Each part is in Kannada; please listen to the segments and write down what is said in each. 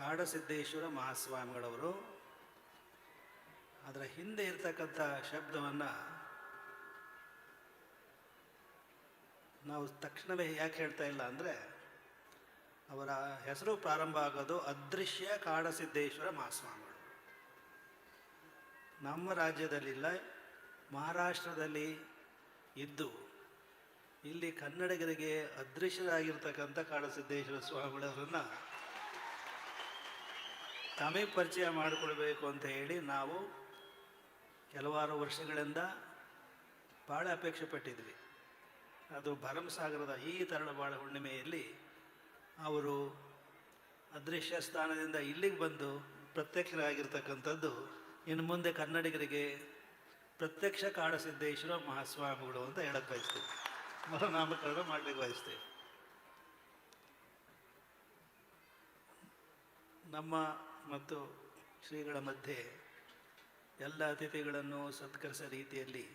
ಕಾಡಸಿದ್ದೇಶ್ವರ ಮಹಾಸ್ವಾಮಿಗಳವರು ಅದರ ಹಿಂದೆ ಇರ್ತಕ್ಕಂಥ ಶಬ್ದವನ್ನು ನಾವು ತಕ್ಷಣವೇ ಯಾಕೆ ಹೇಳ್ತಾ ಇಲ್ಲ ಅಂದರೆ ಅವರ ಹೆಸರು ಪ್ರಾರಂಭ ಆಗೋದು ಅದೃಶ್ಯ ಕಾಡಸಿದ್ದೇಶ್ವರ ಮಹಾಸ್ವಾಮಿಗಳು. ನಮ್ಮ ರಾಜ್ಯದಲ್ಲಿಲ್ಲ, ಮಹಾರಾಷ್ಟ್ರದಲ್ಲಿ ಇದ್ದು, ಇಲ್ಲಿ ಕನ್ನಡಿಗರಿಗೆ ಅದೃಶ್ಯರಾಗಿರ್ತಕ್ಕಂಥ ಕಾಡಸಿದ್ದೇಶ್ವರ ಸ್ವಾಮಿಗಳವರನ್ನು ತಮಗೆ ಪರಿಚಯ ಮಾಡಿಕೊಳ್ಬೇಕು ಅಂತ ಹೇಳಿ ನಾವು ಕೆಲವಾರು ವರ್ಷಗಳಿಂದ ಭಾಳ ಅಪೇಕ್ಷೆ ಪಟ್ಟಿದ್ವಿ. ಅದು ಭರಮಸಾಗರದ ಈ ತರಳಬಾಳ ಹುಣ್ಣಿಮೆಯಲ್ಲಿ ಅವರು ಅದೃಶ್ಯ ಸ್ಥಾನದಿಂದ ಇಲ್ಲಿಗೆ ಬಂದು ಪ್ರತ್ಯಕ್ಷರಾಗಿರ್ತಕ್ಕಂಥದ್ದು. ಇನ್ನು ಮುಂದೆ ಕನ್ನಡಿಗರಿಗೆ ಪ್ರತ್ಯಕ್ಷ ಕಾಡಸಿದ್ದೇಶ್ವರ ಮಹಾಸ್ವಾಮಿಗಳು ಅಂತ ಹೇಳಕ್ಕೆ ಬಯಸ್ತೀವಿ. ಮರುನಾಮಕರಣ ಮಾಡಲಿಕ್ಕೆ ಬಯಸ್ತೀವಿ. ನಮ್ಮ ಮತ್ತು ಶ್ರೀಗಳ ಮಧ್ಯೆ ಎಲ್ಲ ಅತಿಥಿಗಳನ್ನು ಸತ್ಕರಿಸೋ ರೀತಿಯಲ್ಲಿ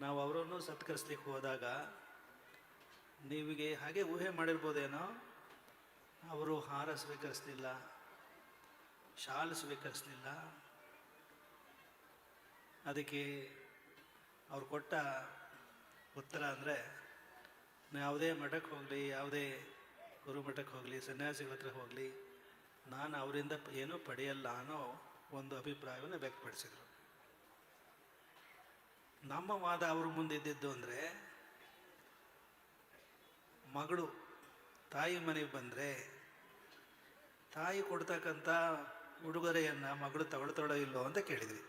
ನಾವು ಅವರನ್ನು ಸತ್ಕರಿಸ್ಲಿಕ್ಕೆ ಹೋದಾಗ ನಿಮಗೆ ಹಾಗೆ ಊಹೆ ಮಾಡಿರ್ಬೋದೇನೋ? ಅವರು ಹಾರ ಸ್ವೀಕರಿಸಲಿಲ್ಲ, ಶಾಲ್ ಸ್ವೀಕರಿಸಲಿಲ್ಲ. ಅದಕ್ಕೆ ಅವ್ರು ಕೊಟ್ಟ ಉತ್ತರ ಅಂದರೆ, ಯಾವುದೇ ಮಠಕ್ಕೆ ಹೋಗಲಿ, ಯಾವುದೇ ಗುರುಮಠಕ್ಕೆ ಹೋಗಲಿ ಸನ್ಯಾಸಿ ಹತ್ರ ಹೋಗಲಿ ನಾನು ಅವರಿಂದ ಏನೂ ಪಡೆಯಲ್ಲ ಅನ್ನೋ ಒಂದು ಅಭಿಪ್ರಾಯವನ್ನು ವ್ಯಕ್ತಪಡಿಸಿದರು. ನಮ್ಮ ವಾದ ಅವ್ರ ಮುಂದೆ ಇದ್ದಿದ್ದು ಅಂದರೆ, ಮಗಳು ತಾಯಿ ಮನೆಗೆ ಬಂದರೆ, ತಾಯಿ ಕೊಡ್ತಕ್ಕಂಥ ಉಡುಗೊರೆಯನ್ನು ಮಗಳು ತಗೊಳ್ತಾಳೋ ಇಲ್ಲೋ ಅಂತ ಕೇಳಿದ್ವಿ.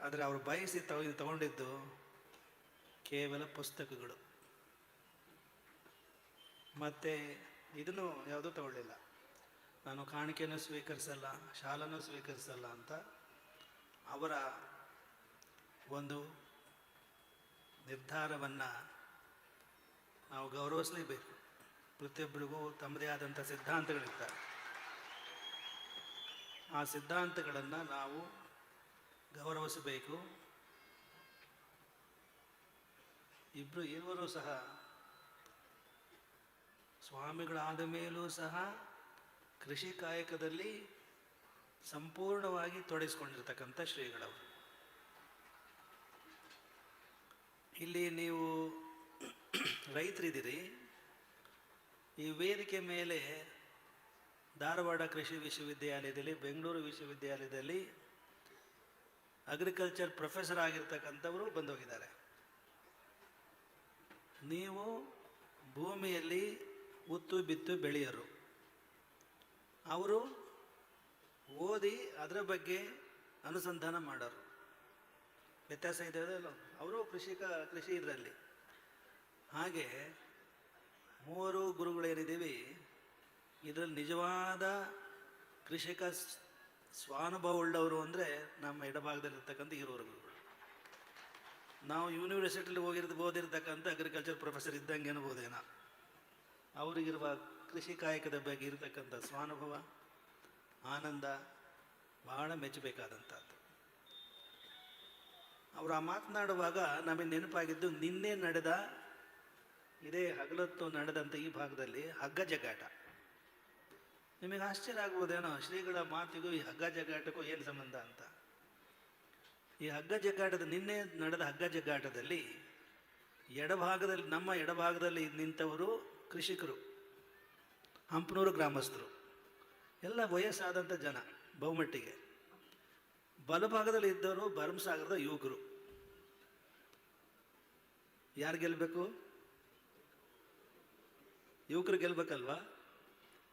ಆದರೆ ಅವರು ಬಯಸಿ ತಗೊ ತಗೊಂಡಿದ್ದು ಕೇವಲ ಪುಸ್ತಕಗಳು. ಮತ್ತು ಇದನ್ನು ಯಾವುದೂ ತಗೊಳ್ಳಿಲ್ಲ. ನಾನು ಕಾಣಿಕೆಯನ್ನು ಸ್ವೀಕರಿಸಲ್ಲ, ಶಾಲನ್ನು ಸ್ವೀಕರಿಸಲ್ಲ ಅಂತ ಅವರ ಒಂದು ನಿರ್ಧಾರವನ್ನು ನಾವು ಗೌರವಿಸಲೇಬೇಕು. ಪ್ರತಿಯೊಬ್ಬರಿಗೂ ತಮ್ಮದೇ ಆದಂಥ ಸಿದ್ಧಾಂತಗಳಿರ್ತಾರೆ. ಆ ಸಿದ್ಧಾಂತಗಳನ್ನು ನಾವು ಗೌರವಿಸಬೇಕು. ಇಬ್ಬರು ಇರುವರು ಸಹ ಸ್ವಾಮಿಗಳಾದ ಮೇಲೂ ಸಹ ಕೃಷಿ ಕಾಯಕದಲ್ಲಿ ಸಂಪೂರ್ಣವಾಗಿ ತೊಡಗಿಸ್ಕೊಂಡಿರ್ತಕ್ಕಂಥ ಶ್ರೀಗಳವರು. ಇಲ್ಲಿ ನೀವು ರೈತರಿದ್ದೀರಿ, ಈ ವೇದಿಕೆ ಮೇಲೆ ಧಾರವಾಡ ಕೃಷಿ ವಿಶ್ವವಿದ್ಯಾಲಯದಲ್ಲಿ, ಬೆಂಗಳೂರು ವಿಶ್ವವಿದ್ಯಾಲಯದಲ್ಲಿ ಅಗ್ರಿಕಲ್ಚರ್ ಪ್ರೊಫೆಸರ್ ಆಗಿರ್ತಕ್ಕಂಥವರು ಬಂದೋಗಿದ್ದಾರೆ. ನೀವು ಭೂಮಿಯಲ್ಲಿ ಉತ್ತು ಬಿತ್ತು ಬೆಳೆಯರು. ಅವರು ಓದಿ ಅದರ ಬಗ್ಗೆ ಅನುಸಂಧಾನ ಮಾಡೋರು. ವ್ಯತ್ಯಾಸ ಇದೆ ಅಲ್ಲ ಅವರು ಕೃಷಿಕ ಕೃಷಿ ಇದರಲ್ಲಿ. ಹಾಗೆ ಮೂವರು ಗುರುಗಳೇನಿದ್ದೀವಿ ಇದರಲ್ಲಿ ನಿಜವಾದ ಕೃಷಿಕ ಸ್ವಾನುಭವ ಉಳ್ಳವರು ಅಂದರೆ ನಮ್ಮ ಎಡಭಾಗದಲ್ಲಿರ್ತಕ್ಕಂಥ ಗುರುಗಳು. ನಾವು ಯೂನಿವರ್ಸಿಟಿಲಿ ಹೋಗಿರ್ದು, ಓದಿರ್ತಕ್ಕಂಥ ಅಗ್ರಿಕಲ್ಚರ್ ಪ್ರೊಫೆಸರ್ ಇದ್ದಂಗೆ ಅನ್ಬೋದೇನೋ. ಅವರಿಗಿರುವ ಕೃಷಿ ಕಾಯಕದ ಬಗ್ಗೆ ಇರತಕ್ಕಂಥ ಸ್ವಾನುಭವ, ಆನಂದ ಬಹಳ ಮೆಚ್ಚಬೇಕಾದಂಥದ್ದು. ಅವರು ಆ ಮಾತನಾಡುವಾಗ ನಮಗೆ ನೆನಪಾಗಿದ್ದು, ನಿನ್ನೆ ನಡೆದ ಇದೇ ಹಗಲತ್ತು ನಡೆದಂಥ ಈ ಭಾಗದಲ್ಲಿ ಹಗ್ಗ ಜಗಾಟ. ನಿಮಗೆ ಆಶ್ಚರ್ಯ ಆಗ್ಬೋದೇನೋ, ಶ್ರೀಗಳ ಮಾತಿಗೂ ಈ ಹಗ್ಗ ಜಗಾಟಕ್ಕೂ ಏನು ಸಂಬಂಧ ಅಂತ. ಈ ಹಗ್ಗ ಜಗ್ಗಾಟದ ನಿನ್ನೆ ನಡೆದ ಹಗ್ಗ ಜಗ್ಗಾಟದಲ್ಲಿ ಎಡಭಾಗದಲ್ಲಿ, ನಮ್ಮ ಎಡಭಾಗದಲ್ಲಿ ನಿಂತವರು ಕೃಷಿಕರು, ಹಂಪನೂರು ಗ್ರಾಮಸ್ಥರು, ಎಲ್ಲ ವಯಸ್ಸಾದಂಥ ಜನ ಬಹುಮಟ್ಟಿಗೆ. ಬಲಭಾಗದಲ್ಲಿ ಇದ್ದವರು ಭರಮಸಾಗರದ ಯುವಕರು. ಯಾರು ಗೆಲ್ಲಬೇಕು ಯುವಕರು ಗೆಲ್ಬೇಕಲ್ವಾ?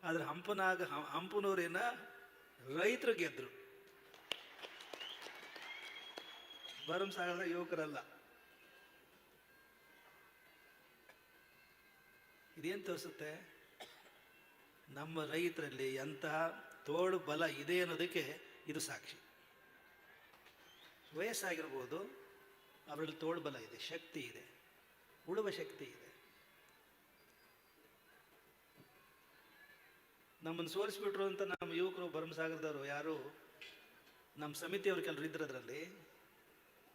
ಆದರೆ ಹಂಪನಾಗ ಹಂಪನೂರಿನ ರೈತರು ಗೆದ್ದರು ಭರಮಸಾಗರದ ಯುವಕರಲ್ಲ. ಇದೇನು ತೋರಿಸುತ್ತೆ? ನಮ್ಮ ರೈತರಲ್ಲಿ ಎಂತಹ ತೋಳು ಬಲ ಇದೆ ಅನ್ನೋದಕ್ಕೆ ಇದು ಸಾಕ್ಷಿ. ವಯಸ್ಸಾಗಿರ್ಬೋದು ಅವರಲ್ಲಿ ತೋಳು ಬಲ ಇದೆ, ಶಕ್ತಿ ಇದೆ, ಉಳುವ ಶಕ್ತಿ ಇದೆ. ನಮ್ಮನ್ನು ಸೋಲಿಸ್ಬಿಟ್ರು ಅಂತ ನಮ್ಮ ಯುವಕರು ಭರಮಸಾಗರದವರು ಯಾರು? ನಮ್ಮ ಸಮಿತಿಯವರು ಕೆಲವರು ಇದ್ರದ್ರಲ್ಲಿ,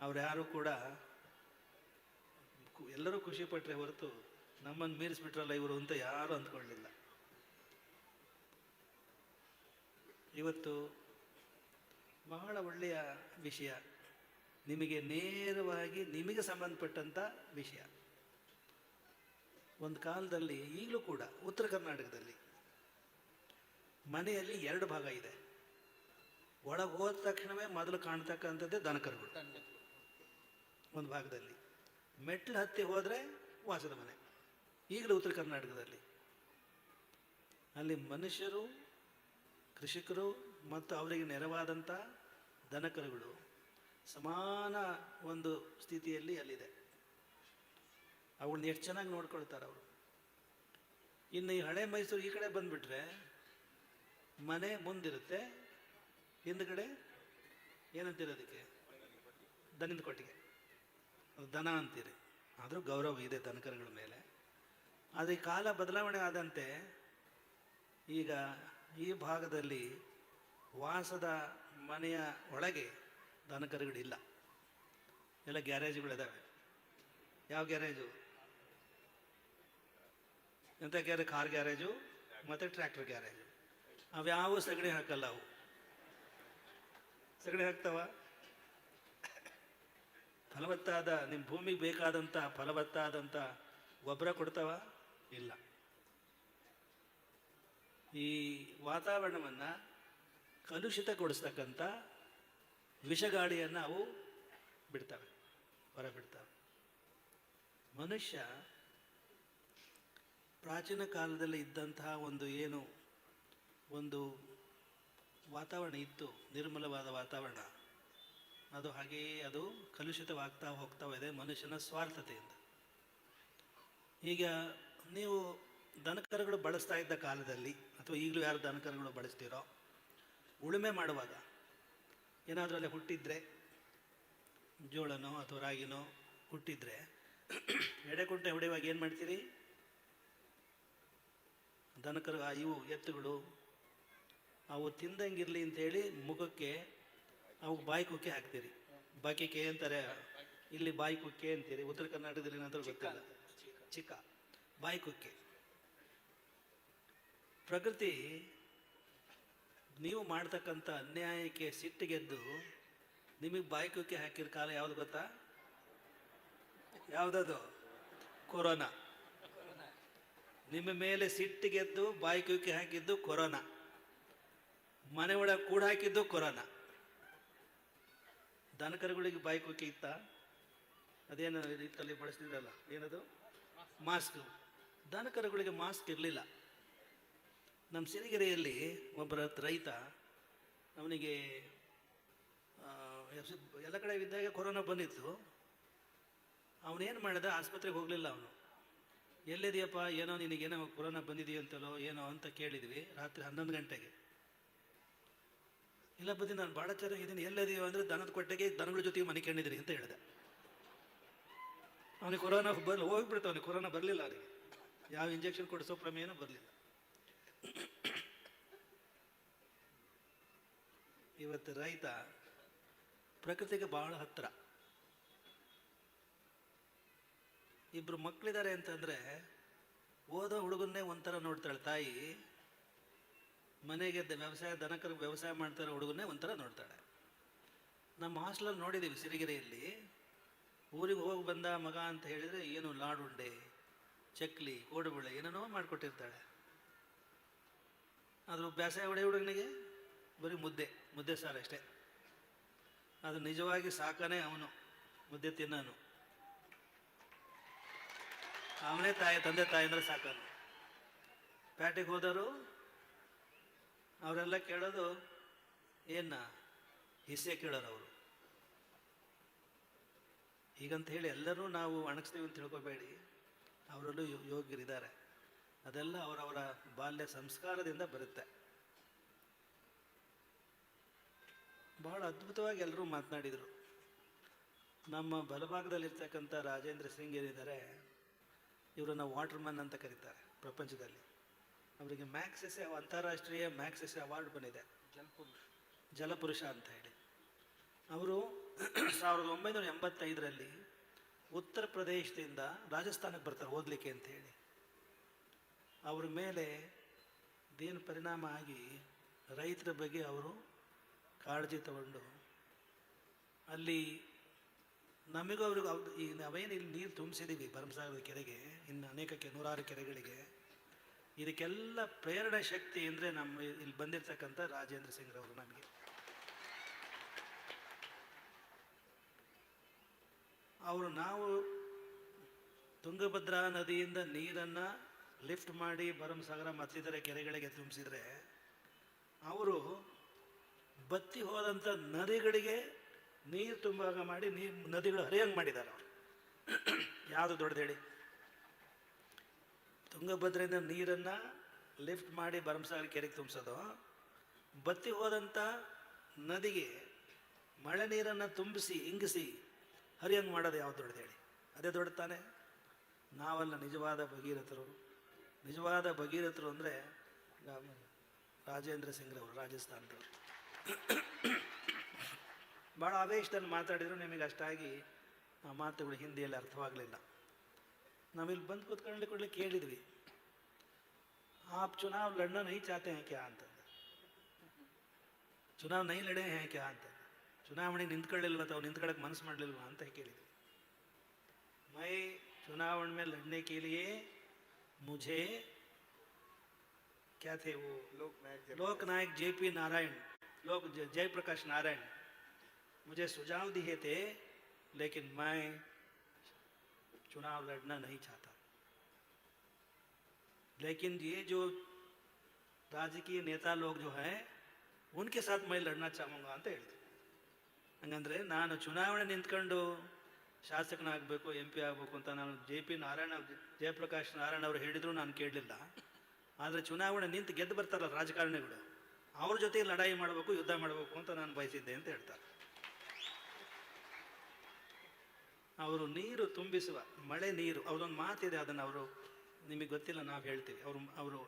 ಅವ್ರು ಯಾರು ಕೂಡ ಎಲ್ಲರೂ ಖುಷಿ ಪಟ್ಟರೆ ಹೊರತು ನಮ್ಮನ್ನು ಮೀರಿಸ್ಬಿಟ್ರಲ್ಲ ಇವರು ಅಂತ ಯಾರು ಅಂದ್ಕೊಳ್ಳಿಲ್ಲ. ಇವತ್ತು ಬಹಳ ಒಳ್ಳೆಯ ವಿಷಯ ನಿಮಗೆ ನೇರವಾಗಿ ನಿಮಗೆ ಸಂಬಂಧಪಟ್ಟಂಥ ವಿಷಯ. ಒಂದು ಕಾಲದಲ್ಲಿ ಈಗಲೂ ಕೂಡ ಉತ್ತರ ಕರ್ನಾಟಕದಲ್ಲಿ ಮನೆಯಲ್ಲಿ ಎರಡು ಭಾಗ ಇದೆ. ಒಳಗೆ ಹೋದ ತಕ್ಷಣವೇ ಮೊದಲು ಕಾಣ್ತಕ್ಕಂಥದ್ದೇ ದನಕರುಗಳು. ಒಂದು ಭಾಗದಲ್ಲಿ ಮೆಟ್ಲು ಹತ್ತಿ ಹೋದರೆ ವಾಸದ ಮನೆ. ಈಗಲೂ ಉತ್ತರ ಕರ್ನಾಟಕದಲ್ಲಿ. ಅಲ್ಲಿ ಮನುಷ್ಯರು, ಕೃಷಿಕರು ಮತ್ತು ಅವರಿಗೆ ನೆರವಾದಂಥ ದನಕರುಗಳು ಸಮಾನ ಒಂದು ಸ್ಥಿತಿಯಲ್ಲಿ ಅಲ್ಲಿದೆ. ಅವಳನ್ನ ಎಷ್ಟು ಚೆನ್ನಾಗಿ ನೋಡ್ಕೊಳ್ತಾರೆ ಅವರು. ಇನ್ನು ಈ ಹಳೆ ಮೈಸೂರು ಈ ಕಡೆ ಬಂದುಬಿಟ್ರೆ ಮನೆ ಮುಂದಿರುತ್ತೆ, ಹಿಂದ್ಗಡೆ ಏನಂತೀರ ಅದಕ್ಕೆ ದನದ ಕೊಟ್ಟಿಗೆ. ದನ ಅಂತೀರಿ. ಆದರೂ ಗೌರವ ಇದೆ ದನಕರುಗಳ ಮೇಲೆ. ಆದರೆ ಕಾಲ ಬದಲಾವಣೆ ಆದಂತೆ ಈಗ ಈ ಭಾಗದಲ್ಲಿ ವಾಸದ ಮನೆಯ ಒಳಗೆ ದನಕರುಗಳಿಲ್ಲ. ಎಲ್ಲ ಗ್ಯಾರೇಜ್ಗಳಿದ್ದಾವೆ ಯಾವ ಗ್ಯಾರೇಜು? ಎಂಥ ಗ್ಯಾರೇಜ್? ಕಾರ್ ಗ್ಯಾರೇಜು ಮತ್ತು ಟ್ರ್ಯಾಕ್ಟರ್ ಗ್ಯಾರೇಜು. ಅವ್ಯಾವು ಸಗಣಿ ಹಾಕಲ್ಲ ಅವು. ಸಗಣಿ ಹಾಕ್ತಾವ? ಫಲವತ್ತಾದ ನಿಮ್ಮ ಭೂಮಿಗೆ ಬೇಕಾದಂಥ ಫಲವತ್ತಾದಂಥ ಗೊಬ್ಬರ ಕೊಡ್ತಾವ? ಇಲ್ಲ. ಈ ವಾತಾವರಣವನ್ನು ಕಲುಷಿತಗೊಳಿಸ್ತಕ್ಕಂಥ ವಿಷಗಾಳಿಯನ್ನು ಅವು ಬಿಡ್ತವೆ ಹೊರ ಬಿಡ್ತವೆ ಮನುಷ್ಯ ಪ್ರಾಚೀನ ಕಾಲದಲ್ಲಿ ಇದ್ದಂತಹ ಒಂದು ಏನು, ಒಂದು ವಾತಾವರಣ ಇತ್ತು, ನಿರ್ಮಲವಾದ ವಾತಾವರಣ. ಅದು ಹಾಗೆಯೇ ಅದು ಕಲುಷಿತವಾಗ್ತಾ ಹೋಗ್ತಾ ಇದೆ ಮನುಷ್ಯನ ಸ್ವಾರ್ಥತೆಯಿಂದ. ಈಗ ನೀವು ದನಕರುಗಳು ಬಳಸ್ತಾ ಇದ್ದ ಕಾಲದಲ್ಲಿ ಅಥವಾ ಈಗಲೂ ಯಾರು ದನಕರುಗಳು ಬಳಸ್ತೀರೋ ಉಳುಮೆ ಮಾಡುವಾಗ ಏನಾದರೂ ಅಲ್ಲಿ ಹುಟ್ಟಿದ್ರೆ ಜೋಳನೋ ಅಥವಾ ರಾಗಿನೋ ಹುಟ್ಟಿದ್ರೆ ಎಡೆಕುಂಟೆ ಹೊಡೆಯುವಾಗ ಏನು ಮಾಡ್ತೀರಿ? ದನಕರು ಇವು ಎತ್ತುಗಳು ಅವು ತಿಂದಂಗಿರಲಿ ಅಂತೇಳಿ ಮುಖಕ್ಕೆ ಅವು ಬಾಯಿ ಕುಕ್ಕೆ ಹಾಕ್ತೀರಿ. ಬಾಕಿಕೆ ಅಂತಾರೆ ಇಲ್ಲಿ ಬಾಯಿ ಕುಕ್ಕೆ ಅಂತೀರಿ. ಉತ್ತರ ಕರ್ನಾಟಕದಲ್ಲಿ ಏನಾದರೂ ಗೊತ್ತಿಲ್ಲ. ಚಿಕ್ಕ. ಬಾಯಿ ಕುಕ್ಕೆ ಪ್ರಕೃತಿ, ನೀವು ಮಾಡ್ತಕ್ಕಂಥ ಅನ್ಯಾಯಕ್ಕೆ ಸಿಟ್ಟಿಗೆದ್ದು ನಿಮಗೆ ಬಾಯಿ ಕುಕ್ಕೆ ಹಾಕಿದ ಕಾಲ ಯಾವುದು ಗೊತ್ತಾ? ಯಾವುದದು? ಕೊರೋನಾ. ನಿಮ್ಮ ಮೇಲೆ ಸಿಟ್ಟಿಗೆದ್ದು ಬಾಯಿ ಕುಕ್ಕೆ ಹಾಕಿದ್ದು ಕೊರೋನಾ. ಮನೆ ಒಳಗೆ ಕೂಡ ಹಾಕಿದ್ದು ಕೊರೋನಾ. ದನಕರುಗಳಿಗೆ ಬಾಯಿ ಇತ್ತ? ಅದೇನು ಇತ್ತಲ್ಲಿ ಬಳಸ್ತಿದ್ರಲ್ಲ, ಏನದು? ಮಾಸ್ಕ್. ದನಕರುಗಳಿಗೆ ಮಾಸ್ಕ್ ಇರಲಿಲ್ಲ. ನಮ್ಮ ಸಿರಿಗೆರೆಯಲ್ಲಿ ಒಬ್ಬರ ರೈತ ಅವನಿಗೆ ಎಲ್ಲ ಕಡೆ ಇದ್ದಾಗ ಕೊರೋನಾ ಬಂದಿತ್ತು. ಅವನೇನು ಮಾಡಿದ? ಆಸ್ಪತ್ರೆಗೆ ಹೋಗಲಿಲ್ಲ ಅವನು. ಎಲ್ಲಿದೆಯಪ್ಪ? ಏನೋ ನಿನಗೇನೋ ಕೊರೋನಾ ಬಂದಿದೆಯಂತಲೋ ಏನೋ ಅಂತ ಕೇಳಿದ್ವಿ ರಾತ್ರಿ ಹನ್ನೊಂದು ಗಂಟೆಗೆ. ಇಲ್ಲ ಬದಿ ನಾನು ಭಾಳ ಚೆನ್ನಾಗಿದ್ದೀನಿ ಎಲ್ಲಿದೆಯೋ ಅಂದರೆ ದನದ ಕೊಟ್ಟೆಗೆ ದನಗಳ ಜೊತೆಗೆ ಮನೆ ಕಂಡಿದ್ರಿ ಅಂತ ಹೇಳಿದೆ. ಅವನಿಗೆ ಕೊರೋನಾ ಬರ್ ಹೋಗ್ಬಿಡ್ತು, ಅವನಿಗೆ ಕೊರೋನಾ ಬರಲಿಲ್ಲ ಅವನಿಗೆ. ಯಾವ ಇಂಜೆಕ್ಷನ್ ಕೊಡಿಸೋ ಪ್ರಮೇಯನೂ ಬರಲಿಲ್ಲ. ಇವತ್ತು ರೈತ ಪ್ರಕೃತಿಗೆ ಬಹಳ ಹತ್ತಿರ ಇಬ್ರು ಮಕ್ಕಳಿದ್ದಾರೆ ಅಂತಂದ್ರೆ ಓದೋ ಹುಡುಗನ್ನೇ ಒಂಥರ ನೋಡ್ತಾಳೆ ತಾಯಿ. ಮನೆಗೆ ವ್ಯವಸಾಯ, ದನಕರು ವ್ಯವಸಾಯ ಮಾಡ್ತಾರೋ ಹುಡುಗನ್ನೇ ಒಂಥರ ನೋಡ್ತಾಳೆ. ನಮ್ಮ ಹಾಸ್ಟೆಲಲ್ಲಿ ನೋಡಿದ್ದೀವಿ ಸಿರಿಗೆರೆಯಲ್ಲಿ. ಊರಿಗೆ ಹೋಗಿ ಬಂದ ಮಗ ಅಂತ ಹೇಳಿದರೆ, ಏನು ಲಾಡುಂಡೆ ಚಕ್ಲಿ, ಕೋಡುಬಳೆ, ಏನೇನೋ ಮಾಡಿಕೊಟ್ಟಿರ್ತಾಳೆ. ಆದರೂ ಬೇಸಾಯ ಹೊಡೆ ಹುಡುಗನಿಗೆ? ಬರೀ ಮುದ್ದೆ ಮುದ್ದೆ ಸಾರು ಅಷ್ಟೇ. ಅದು ನಿಜವಾಗಿ ಸಾಕನೇ ಅವನು, ಮುದ್ದೆ ತಿನ್ನೋನು. ಅವನೇ ತಾಯಿ, ತಂದೆ ತಾಯಿ ಅಂದ್ರೆ ಸಾಕನು. ಪ್ಯಾಟಿಗೆ ಹೋದರು ಅವರೆಲ್ಲ ಕೇಳೋದು ಏನ ಹಿಸೆ ಕೇಳೋರು ಅವರು. ಹೀಗಂತ ಹೇಳಿ ಎಲ್ಲರೂ ನಾವು ಅಣಗಿಸ್ತೀವಿ ಅಂತ ತಿಳ್ಕೊಬೇಡಿ. ಅವರಲ್ಲೂ ಯೋಗ್ಯರಿದ್ದಾರೆ. ಅದೆಲ್ಲ ಅವರವರ ಬಾಲ್ಯ ಸಂಸ್ಕಾರದಿಂದ ಬರುತ್ತೆ. ಬಹಳ ಅದ್ಭುತವಾಗಿ ಎಲ್ಲರೂ ಮಾತನಾಡಿದರು. ನಮ್ಮ ಬಲಭಾಗದಲ್ಲಿರ್ತಕ್ಕಂಥ ರಾಜೇಂದ್ರ ಸಿಂಗ್ ಏನಿದ್ದಾರೆ ವಾಟರ್ ವಾಟರ್ಮನ್ ಅಂತ ಕರೀತಾರೆ ಪ್ರಪಂಚದಲ್ಲಿ. ಅವರಿಗೆ ಮ್ಯಾಕ್ಸೆಸ್ ಅಂತಾರಾಷ್ಟ್ರೀಯ ಮ್ಯಾಕ್ಸೆಸ್ ಅವಾರ್ಡ್ ಬಂದಿದೆ. ಜಲಪುರುಷ ಅಂತ ಹೇಳಿ. ಅವರು ಸಾವಿರದ ಒಂಬೈನೂರ ಎಂಬತ್ತೈದರಲ್ಲಿ ಉತ್ತರ ಪ್ರದೇಶದಿಂದ ರಾಜಸ್ಥಾನಕ್ಕೆ ಬರ್ತಾರೆ ಓದಲಿಕ್ಕೆ ಅಂತ ಹೇಳಿ ಅವ್ರ ಮೇಲೆ ಇದೇನು ಪರಿಣಾಮ ಆಗಿ ರೈತರ ಬಗ್ಗೆ ಅವರು ಕಾಳಜಿ ತಗೊಂಡು ಅಲ್ಲಿ ನಮಗೂ ಅವ್ರಿಗೆ ಅವ್ರು ಈ ನಾವೇನು ಇಲ್ಲಿ ನೀರು ತುಂಬಿಸಿದ್ದೀವಿ ಭರಮಸಾಗರದ ಕೆರೆಗೆ, ಇನ್ನು ಅನೇಕ ಕೆ, ನೂರಾರು ಕೆರೆಗಳಿಗೆ. ಇದಕ್ಕೆಲ್ಲ ಪ್ರೇರಣೆ ಶಕ್ತಿ ಅಂದರೆ ನಮ್ಮ ಇಲ್ಲಿ ಬಂದಿರತಕ್ಕಂಥ ರಾಜೇಂದ್ರ ಸಿಂಗ್ರವರು ನಮಗೆ. ಅವರು ನಾವು ತುಂಗಭದ್ರಾ ನದಿಯಿಂದ ನೀರನ್ನು ಲಿಫ್ಟ್ ಮಾಡಿ ಭರಮಸಾಗರ ಮತ್ತಿತರ ಕೆರೆಗಳಿಗೆ ತುಂಬಿಸಿದರೆ, ಅವರು ಬತ್ತಿ ಹೋದಂಥ ನದಿಗಳಿಗೆ ನೀರು ತುಂಬಾಗ ಮಾಡಿ ನೀರು ನದಿಗಳು ಹರಿಯಂಗೆ ಮಾಡಿದ್ದಾರೆ ಅವರು. ಯಾವುದು ದೊಡ್ಡದೇಳಿ ತುಂಗಭದ್ರೆಯಿಂದ ನೀರನ್ನು ಲಿಫ್ಟ್ ಮಾಡಿ ಭರಮಸಾಗರ ಕೆರೆಗೆ ತುಂಬಿಸೋದು. ಬತ್ತಿ ಹೋದಂಥ ನದಿಗೆ ಮಳೆ ನೀರನ್ನು ತುಂಬಿಸಿ ಇಂಗಿಸಿ ಹರಿಯಂಗೆ ಮಾಡೋದು ಯಾವ್ದು ದೊಡ್ಡದು ಹೇಳಿ? ಅದೇ ದೊಡ್ಡ ತಾನೆ? ನಾವೆಲ್ಲ ನಿಜವಾದ ಭಗೀರಥರು. ನಿಜವಾದ ಭಗೀರಥರು ಅಂದರೆ ರಾಜೇಂದ್ರ ಸಿಂಗ್ರವರು, ರಾಜಸ್ಥಾನದವರು. ಭಾಳ ಆವೇಶದಲ್ಲಿ ಮಾತಾಡಿದ್ರು, ನಿಮಗೆ ಅಷ್ಟಾಗಿ ಆ ಮಾತುಗಳು ಹಿಂದಿಯಲ್ಲಿ ಅರ್ಥವಾಗಲಿಲ್ಲ. ನಾವಿಲ್ಲಿ ಬಂದು ಕೂತ್ಕೊಂಡು ಕೂಡಲೇ ಕೇಳಿದ್ವಿ. ಆಪ್ ಚುನಾವ್ ಲಡ್ನ ನೈ ಚಾತೆ ಹೇಕ್ಯಾ ಕ್ಯಾ ಅಂತಂದು. ಚುನಾವ್ ನೈ ಲಡೆ ಹೇಕ್ಯಾ ಅಂತ ಚುನಾವಣೆ ನಿಂತ್ಕೊಳ್ಳಿಲ್ವ ತಾವು ನಿಂತ್ಕೊಳ್ಳೋಕೆ ಮನಸ್ಸು ಮಾಡಲಿಲ್ವಾ ಅಂತ ಕೇಳಿದ್ವಿ ಮೈ चुनाव में लड़ने के लिए मुझे क्या थे वो लोक नायक जे पी नारायण लोक ज- जयप्रकाश नारायण मुझे सुझाव दिए थे लेकिन मैं चुनाव लड़ना नहीं चाहता लेकिन ये जो राजकीय नेता लोग जो हैं उनके साथ मैं लड़ना चाहूँगा ಅಂತ ಹೇಳಿದ್ರು ಹಂಗಂದ್ರೆ ನಾನು ಚುನಾವಣೆ ನಿಂತ್ಕೊಂಡು ಶಾಸಕನಾಗಬೇಕು ಎಂ ಪಿ ಆಗಬೇಕು ಅಂತ ನಾನು ಜೆ ಪಿ ನಾರಾಯಣ ಜಯಪ್ರಕಾಶ್ ನಾರಾಯಣ ಅವರು ಹೇಳಿದ್ರು ನಾನು ಕೇಳಲಿಲ್ಲ. ಆದರೆ ಚುನಾವಣೆ ನಿಂತು ಗೆದ್ದು ಬರ್ತಾರಲ್ಲ ರಾಜಕಾರಣಿಗಳು, ಅವ್ರ ಜೊತೆ ಲಡಾಯಿ ಮಾಡಬೇಕು, ಯುದ್ಧ ಮಾಡಬೇಕು ಅಂತ ನಾನು ಬಯಸಿದ್ದೆ ಅಂತ ಹೇಳ್ತಾರೆ. ಅವರು ನೀರು ತುಂಬಿಸುವ, ಮಳೆ ನೀರು, ಅವರೊಂದು ಮಾತಿದೆ, ಅದನ್ನು ಅವರು ನಿಮಗೆ ಗೊತ್ತಿಲ್ಲ, ನಾವು ಹೇಳ್ತೀವಿ. ಅವರು ಅವರು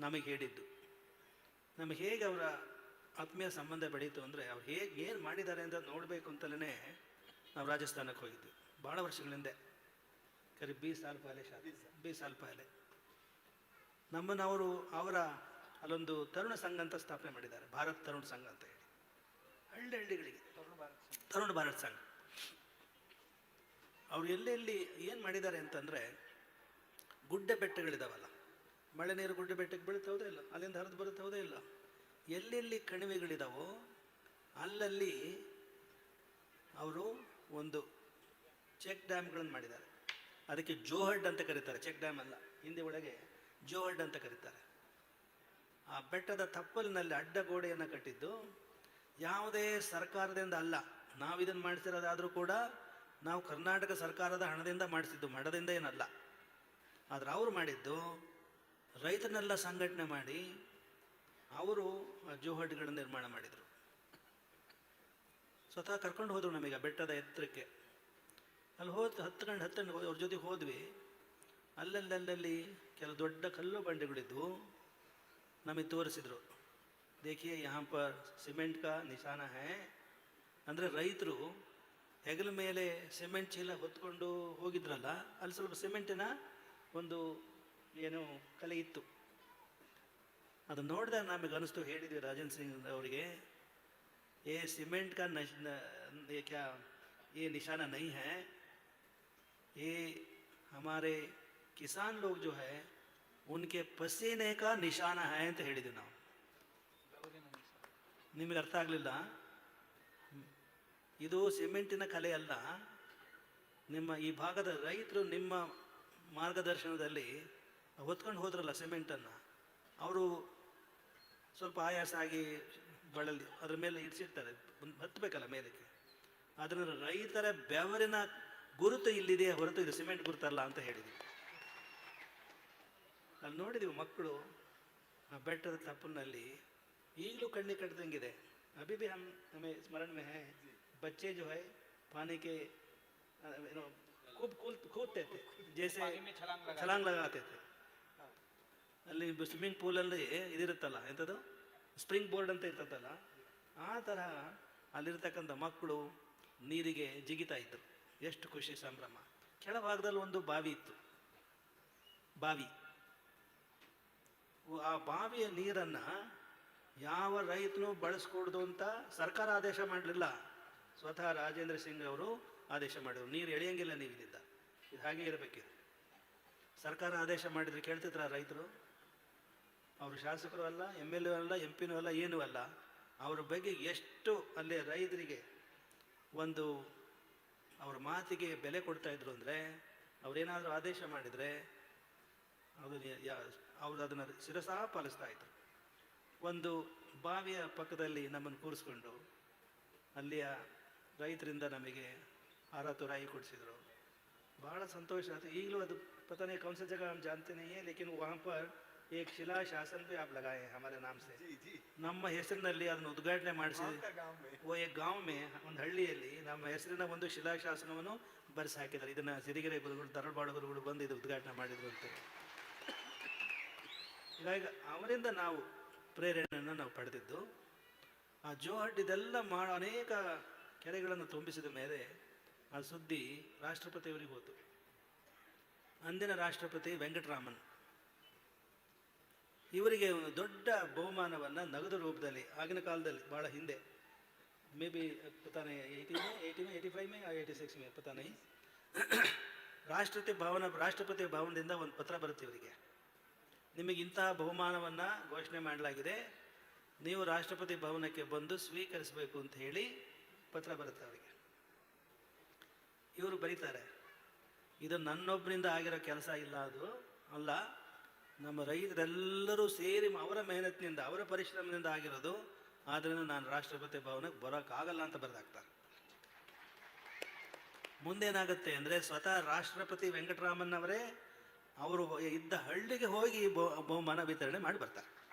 ನಮಗೆ ಹೇಳಿದ್ದು. ನಮಗೆ ಹೇಗೆ ಅವರ ಆತ್ಮೀಯ ಸಂಬಂಧ ಬೆಳೀತು ಅಂದರೆ ಅವ್ರು ಹೇಗೆ ಏನು ಮಾಡಿದ್ದಾರೆ ಅಂತ ನೋಡಬೇಕು ಅಂತಲೇ ನಾವು ರಾಜಸ್ಥಾನಕ್ಕೆ ಹೋಗಿದ್ವಿ. ಭಾಳ ವರ್ಷಗಳಿಂದ ಕರಿ ಬಿ ಸಾಲ್ ಶಾದಿ ಬಿ ಸಾಲ್. ಪಹಲೆ ನಮ್ಮನ್ನು ಅವರು ಅವರ ಅಲ್ಲೊಂದು ತರುಣ ಸಂಘ ಅಂತ ಸ್ಥಾಪನೆ ಮಾಡಿದ್ದಾರೆ. ಭಾರತ್ ತರುಣ ಸಂಘ ಅಂತ ಹೇಳಿ. ಹಳ್ಳಿ ಹಳ್ಳಿಗಳಿಗೆ. ತರುಣ ಭಾರತ್ ಸಂಘ. ಅವ್ರು ಎಲ್ಲೆಲ್ಲಿ ಏನು ಮಾಡಿದ್ದಾರೆ ಅಂತಂದರೆ ಗುಡ್ಡ ಬೆಟ್ಟಗಳಿದಾವಲ್ಲ. ಮಳೆ ನೀರು ಗುಡ್ಡ ಬೆಟ್ಟಕ್ಕೆ ಬೀಳುತ್ತೆ ಹೌದೇ ಇಲ್ಲ? ಅಲ್ಲಿಂದ ಹರಿದು ಬರುತ್ತೆ ಹೌದೇ ಇಲ್ಲ? ಎಲ್ಲೆಲ್ಲಿ ಕಣಿವೆಗಳಿದಾವೋ ಅಲ್ಲಲ್ಲಿ ಅವರು ಒಂದು ಚೆಕ್ ಡ್ಯಾಮ್ಗಳನ್ನು ಮಾಡಿದ್ದಾರೆ. ಅದಕ್ಕೆ ಜೋಹರ್ಡ್ ಅಂತ ಕರೀತಾರೆ. ಚೆಕ್ ಡ್ಯಾಮ್ ಅಲ್ಲ, ಹಿಂದೆ ಒಳಗೆ ಜೋಹರ್ಡ್ ಅಂತ ಕರೀತಾರೆ. ಆ ಬೆಟ್ಟದ ತಪ್ಪಲಿನಲ್ಲಿ ಅಡ್ಡ ಗೋಡೆಯನ್ನು ಕಟ್ಟಿದ್ದು ಯಾವುದೇ ಸರ್ಕಾರದಿಂದ ಅಲ್ಲ. ನಾವು ಇದನ್ನು ಮಾಡಿಸಿರೋದಾದರೂ ಕೂಡ ನಾವು ಕರ್ನಾಟಕ ಸರ್ಕಾರದ ಹಣದಿಂದ ಮಾಡಿಸಿದ್ದು, ಮಠದಿಂದ ಏನಲ್ಲ. ಆದರೆ ಅವರು ಮಾಡಿದ್ದು ರೈತನೆಲ್ಲ ಸಂಘಟನೆ ಮಾಡಿ ಅವರು ಆ ಜೋಹಡ್ಗಳನ್ನು ನಿರ್ಮಾಣ ಮಾಡಿದರು. ಸ್ವತಃ ಕರ್ಕೊಂಡು ಹೋದರು ನಮಗೆ ಬೆಟ್ಟದ ಎತ್ತರಕ್ಕೆ. ಅಲ್ಲಿ ಹೋದ್ ಹತ್ಕೊಂಡು ಗಂಟೆ ಅವ್ರ ಜೊತೆ ಹೋದ್ವಿ. ಅಲ್ಲಲ್ಲಲ್ಲಿ ಕೆಲವು ದೊಡ್ಡ ಕಲ್ಲು ಬಂಡೆಗಳಿದ್ದು ನಮಗೆ ತೋರಿಸಿದ್ರು. ದೇಖಿಯೇ, ಯಹಾಂ ಪರ್ ಸಿಮೆಂಟ್ ಕಾ ನಿಶಾನ ಹೇ. ಅಂದರೆ ರೈತರು ಹೆಗಲ ಮೇಲೆ ಸಿಮೆಂಟ್ ಚೀಲ ಹೊತ್ಕೊಂಡು ಹೋಗಿದ್ರಲ್ಲ, ಅಲ್ಲಿ ಸ್ವಲ್ಪ ಸಿಮೆಂಟಿನ ಒಂದು ಏನು ಕಲೆ ಇತ್ತು. ಅದು ನೋಡಿದಾಗ ನಮಗೆ ಅನಿಸ್ತು ಹೇಳಿದ್ವಿ ರಾಜನ್ ಸಿಂಗ್ ಅವರಿಗೆ ये सीमेंट का नश, न, ये क्या ये निशाना नहीं है ये हमारे किसान लोग जो है उनके पसीने का निशाना है ಅಂತ ಹೇಳಿದ್ವಿ ನಾವು ನಿಮಗೆ ಅರ್ಥ ಆಗಲಿಲ್ಲ ಇದು ಸಿಮೆಂಟಿನ ಕಲೆ ಅಲ್ಲ ನಿಮ್ಮ ಈ ಭಾಗದ ರೈತರು ನಿಮ್ಮ ಮಾರ್ಗದರ್ಶನದಲ್ಲಿ ಹೊತ್ಕೊಂಡು ಹೋದ್ರಲ್ಲ ಸಿಮೆಂಟನ್ನು ಅವರು ಸ್ವಲ್ಪ ಆಯಾಸ ಆಗಿ ಬಳಲಿ ಅದ್ರ ಮೇಲೆ ಇರಿಸಿರ್ತಾರೆ ಹತ್ತಬೇಕಲ್ಲ ಮೇಲಕ್ಕೆ ಅದರ ರೈತರ ಬೆವರಿನ ಗುರುತು ಇಲ್ಲಿದೆ ಹೊರತು ಇದು ಸಿಮೆಂಟ್ ಗುರುತಲ್ಲ ಅಂತ ಹೇಳಿದ್ವಿ ಅಲ್ಲಿ ನೋಡಿದೀವಿ ಮಕ್ಕಳು ಆ ಬೆಟ್ಟದ ತಪ್ಪಲಿನಲ್ಲಿ ಈಗಲೂ ಕಣ್ಣಿ ಕಟ್ಟದಂಗಿದೆ अभी भी हम हमें स्मरण में है बच्चे जो है पानी के अ, you know, खूब कूद कूदते थे जैसे छलांग लगाते थे ಅಲ್ಲಿ ಸ್ವಿಮ್ಮಿಂಗ್ ಪೂಲಲ್ಲಿ ಇದಿರುತ್ತಲ್ಲ ಎಂಥದ್ದು ಸ್ಪ್ರಿಂಗ್ ಬೋರ್ಡ್ ಅಂತ ಇರ್ತದಲ್ಲ, ಆ ಥರ ಅಲ್ಲಿರ್ತಕ್ಕಂಥ ಮಕ್ಕಳು ನೀರಿಗೆ ಜಿಗಿತಾ ಇದ್ರು. ಎಷ್ಟು ಖುಷಿ ಸಂಭ್ರಮ. ಕೆಳಭಾಗದಲ್ಲಿ ಒಂದು ಬಾವಿ ಇತ್ತು. ಬಾವಿ. ಆ ಬಾವಿಯ ನೀರನ್ನು ಯಾವ ರೈತನು ಬಳಸ್ಕೊಡ್ದು ಅಂತ ಸರ್ಕಾರ ಆದೇಶ ಮಾಡಲಿಲ್ಲ. ಸ್ವತಃ ರಾಜೇಂದ್ರ ಸಿಂಗ್ ಅವರು ಆದೇಶ ಮಾಡಿದ್ರು. ನೀರು ಎಳೆಯಂಗಿಲ್ಲ ನೀವು ಇಲ್ಲಿಂದ ಇದು ಹಾಗೆ ಇರಬೇಕಿದೆ. ಸರ್ಕಾರ ಆದೇಶ ಮಾಡಿದ್ರೆ ಕೇಳ್ತಿದ್ರ ರೈತರು? ಅವರು ಶಾಸಕರು ಅಲ್ಲ ಎಂ ಎಲ್ ಎ ಅಲ್ಲ, ಎಂ ಪಿನೂ ಅಲ್ಲ, ಏನೂ ಅಲ್ಲ. ಅವ್ರ ಬಗ್ಗೆ ಎಷ್ಟು ಅಲ್ಲಿ ರೈತರಿಗೆ ಒಂದು ಅವ್ರ ಮಾತಿಗೆ ಬೆಲೆ ಕೊಡ್ತಾ ಇದ್ರು ಅಂದರೆ, ಅವರೇನಾದರೂ ಆದೇಶ ಮಾಡಿದರೆ ಅದು ಅವ್ರು ಅದನ್ನು ಶಿರಸಾ ಪಾಲಿಸ್ತಾ ಇದ್ರು. ಒಂದು ಬಾವಿಯ ಪಕ್ಕದಲ್ಲಿ ನಮ್ಮನ್ನು ಕೂರಿಸ್ಕೊಂಡು ಅಲ್ಲಿಯ ರೈತರಿಂದ ನಮಗೆ ಹಾರ ತುರಾಯಿ ಕೊಡಿಸಿದ್ರು. ಭಾಳ ಸಂತೋಷ ಆಯಿತು. ಈಗಲೂ ಅದು ಪತನೇ, ಕೌನ್ಸಿಲ್ ಜಗ ಜಾನ್ತೇನೆ ಲೇಕಿನ್ ವಾಪರ್ नहीं है लेकिन वहाँ पर एक शिला शासन भी आप लगाए हैं हमारे नाम से जी जी ನಮ್ಮ ಹೆಸರಿನಲ್ಲಿ ಅದನ್ನು ಉದ್ಘಾಟನೆ ಮಾಡಿಸಿ आपका गांव में ಓ ಎ ಗಾಂವ್ ಮೇ ಒಂದು ಹಳ್ಳಿಯಲ್ಲಿ ನಮ್ಮ ಹೆಸರಿನ ಒಂದು ಶಿಲಾಶಾಸನವನ್ನು ಬರೆಸಿ ಹಾಕಿದ್ದಾರೆ ಇದನ್ನ ಸಿರಿಗೆರೆ ಗುರುಗಳು ತರಳಬಾಳ ಗುರುಗಳು ಬಂದು ಇದು ಉದ್ಘಾಟನೆ ಮಾಡಿದ್ರು ಅಂತ ಹೀಗಾಗಿ ಅವರಿಂದ ನಾವು ಪ್ರೇರಣೆಯನ್ನು ನಾವು ಪಡೆದಿದ್ದು ಆ ಜೋಹಡ್ ಇದೆಲ್ಲ ಮಾ ಅನೇಕ ಕೆರೆಗಳನ್ನು ತುಂಬಿಸಿದ ಮೇಲೆ ಆ ಸುದ್ದಿ ರಾಷ್ಟ್ರಪತಿಯವರಿಗೆ ಹೋತು ಅಂದಿನ ರಾಷ್ಟ್ರಪತಿ ವೆಂಕಟರಾಮನ್ ಇವರಿಗೆ ಒಂದು ದೊಡ್ಡ ಬಹುಮಾನವನ್ನು ನಗದು ರೂಪದಲ್ಲಿ, ಆಗಿನ ಕಾಲದಲ್ಲಿ ಭಾಳ ಹಿಂದೆ. ಮೇ ಬಿ ಪತಾನೆ ಏಯ್ಟಿ ಮೇ ಏಯ್ಟಿ ಮೇ ಏಯ್ಟಿ ಫೈವ್ ಮೇ ಏಯ್ಟಿ ಸಿಕ್ಸ್ ಮೇ ರಾಷ್ಟ್ರಪತಿ ಭವನ, ರಾಷ್ಟ್ರಪತಿ ಭವನದಿಂದ ಒಂದು ಪತ್ರ ಬರುತ್ತೆ ಇವರಿಗೆ. ನಿಮಗೆ ಇಂತಹ ಬಹುಮಾನವನ್ನು ಘೋಷಣೆ ಮಾಡಲಾಗಿದೆ. ನೀವು ರಾಷ್ಟ್ರಪತಿ ಭವನಕ್ಕೆ ಬಂದು ಸ್ವೀಕರಿಸಬೇಕು ಅಂತ ಹೇಳಿ ಪತ್ರ ಬರುತ್ತೆ ಅವರಿಗೆ. ಇವರು ಬರೀತಾರೆ. ಇದು ನನ್ನೊಬ್ಬರಿಂದ ಆಗಿರೋ ಕೆಲಸ ಇಲ್ಲ ಅದು, ಅಲ್ಲ ನಮ್ಮ ರೈತರೆಲ್ಲರೂ ಸೇರಿ ಅವರ ಮೆಹನತ್ನಿಂದ ಅವರ ಪರಿಶ್ರಮದಿಂದ ಆಗಿರೋದು. ಆದ್ದರಿಂದ ನಾನು ರಾಷ್ಟ್ರಪತಿ ಭವನಕ್ಕೆ ಬರೋಕ್ಕಾಗಲ್ಲ ಅಂತ ಬರೆದಾಕ್ತಾರೆ. ಮುಂದೇನಾಗುತ್ತೆ ಅಂದರೆ ಸ್ವತಃ ರಾಷ್ಟ್ರಪತಿ ವೆಂಕಟರಾಮನ್ ಅವರೇ ಅವರು ಇದ್ದ ಹಳ್ಳಿಗೆ ಹೋಗಿ ಬಹು- ಬಹುಮಾನ ವಿತರಣೆ ಮಾಡಿ ಬರ್ತಾರೆ.